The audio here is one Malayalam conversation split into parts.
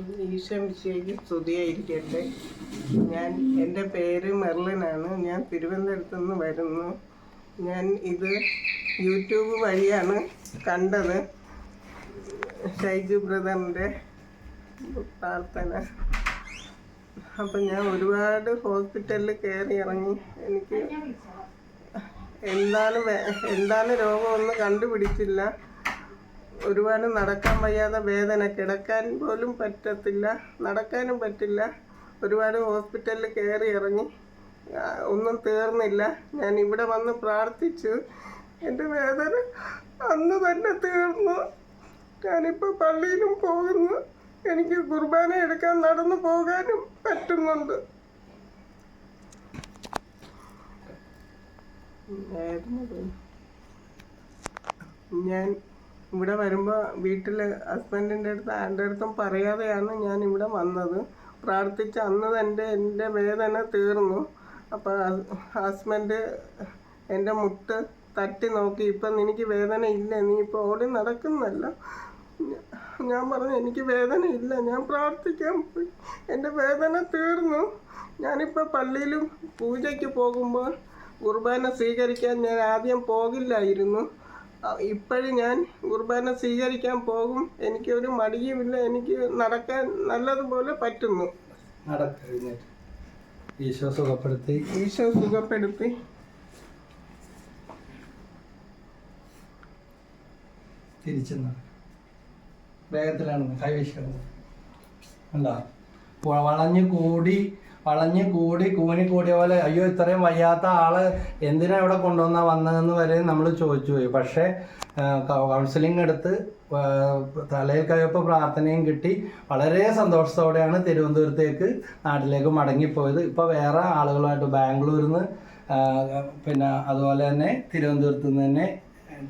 ഈശ്വമിശേക്ക് സ്തുതിയായിരിക്കട്ടെ. ഞാൻ എന്റെ പേര് മെർലിനാണ്. ഞാൻ തിരുവനന്തപുരത്ത് നിന്ന് വരുന്നു. ഞാൻ ഇത് യൂട്യൂബ് വഴിയാണ് കണ്ടത്. ഷൈജു ബ്രദറിന്റെ പ്രാർത്ഥന. അപ്പം ഞാൻ ഒരുപാട് ഹോസ്പിറ്റലിൽ കയറി ഇറങ്ങി. എനിക്ക് എന്താണ് എന്താണ് രോഗമൊന്നും കണ്ടുപിടിച്ചില്ല. ഒരുപാട് നടക്കാൻ വയ്യാതെ വേദന. കിടക്കാൻ പോലും പറ്റത്തില്ല. നടക്കാനും പറ്റില്ല. ഒരുപാട് ഹോസ്പിറ്റലിൽ കയറി ഇറങ്ങി. ഒന്നും തീർന്നില്ല. ഞാൻ ഇവിടെ വന്ന് പ്രാർത്ഥിച്ചു. എന്റെ വേദന അന്ന് തന്നെ തീർന്നു. ഞാനിപ്പോൾ പള്ളിയിലും പോകുന്നു. എനിക്ക് കുർബാന എടുക്കാൻ നടന്നു പോകാനും പറ്റുന്നുണ്ട്. ഞാൻ ഇവിടെ വരുമ്പോൾ വീട്ടിൽ ഹസ്ബൻഡിന്റെ അടുത്ത് ആരുടെ അടുത്തും പറയാതെയാണ് ഞാൻ ഇവിടെ വന്നത്. പ്രാർത്ഥിച്ച അന്ന് തന്നെ എന്റെ വേദന തീർന്നു. അപ്പോൾ ഹസ്ബൻഡ് എന്റെ മുട്ട് തട്ടി നോക്കി. ഇപ്പം എനിക്ക് വേദന ഇല്ല നീ ഇപ്പോൾ ഓടി നടക്കുന്നല്ല. ഞാൻ പറഞ്ഞു എനിക്ക് വേദന ഇല്ല ഞാൻ പ്രാർത്ഥിക്കാൻ പോയി എന്റെ വേദന തീർന്നു. ഞാനിപ്പോൾ പള്ളിയിലും പൂജയ്ക്ക് പോകുമ്പോൾ കുർബാന സ്വീകരിക്കാൻ ഞാൻ ആദ്യം പോകില്ലായിരുന്നു. ഇപ്പോഴും ഞാൻ കുർബാന സ്വീകരിക്കാൻ പോകും. എനിക്ക് ഒരു മടിയുമില്ല. എനിക്ക് നടക്കാൻ നല്ലതുപോലെ പറ്റുന്നു. ഈശോ സുഖപ്പെടുത്തി. ഈശോ സുഖപ്പെടുത്തി. വേഗത്തിലാണ്. കൈവശം. അല്ല വളഞ്ഞു കൂടി വളഞ്ഞു കൂടി കൂനി കൂടിയ പോലെ അയ്യോ ഇത്രയും വയ്യാത്ത ആൾ എന്തിനാ ഇവിടെ കൊണ്ടുവന്നാ വന്നതെന്ന് വരെ നമ്മൾ ചോദിച്ചു പോയി. പക്ഷേ കൗൺസിലിംഗ് എടുത്ത് തലയിൽ കയ്യപ്പ് പ്രാർത്ഥനയും കിട്ടി. വളരെ സന്തോഷത്തോടെയാണ് തിരുവനന്തപുരത്തേക്ക് നാട്ടിലേക്ക് മടങ്ങിപ്പോയത്. ഇപ്പോൾ വേറെ ആളുകളുമായിട്ട് ബാംഗ്ലൂരിൽ നിന്ന് പിന്നെ അതുപോലെ തന്നെ തിരുവനന്തപുരത്ത് നിന്ന് തന്നെ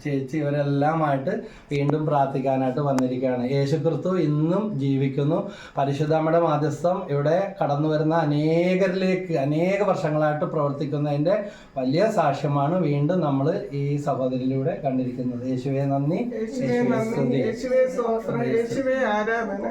ചേച്ചി ഇവരെല്ലാമായിട്ട് വീണ്ടും പ്രാർത്ഥിക്കാനായിട്ട് വന്നിരിക്കുകയാണ്. യേശുക്രിസ്തു ഇന്നും ജീവിക്കുന്നു. പരിശുദ്ധമ്മയുടെ മാധ്യസ്ഥം ഇവിടെ കടന്നു വരുന്ന അനേകരിലേക്ക് അനേക വർഷങ്ങളായിട്ട് പ്രവർത്തിക്കുന്നതിന്റെ വലിയ സാക്ഷ്യമാണ് വീണ്ടും നമ്മൾ ഈ സഹോദരിയിലൂടെ കണ്ടിരിക്കുന്നത്. യേശുവെ നന്ദി. യേശുവേ ആരാധന.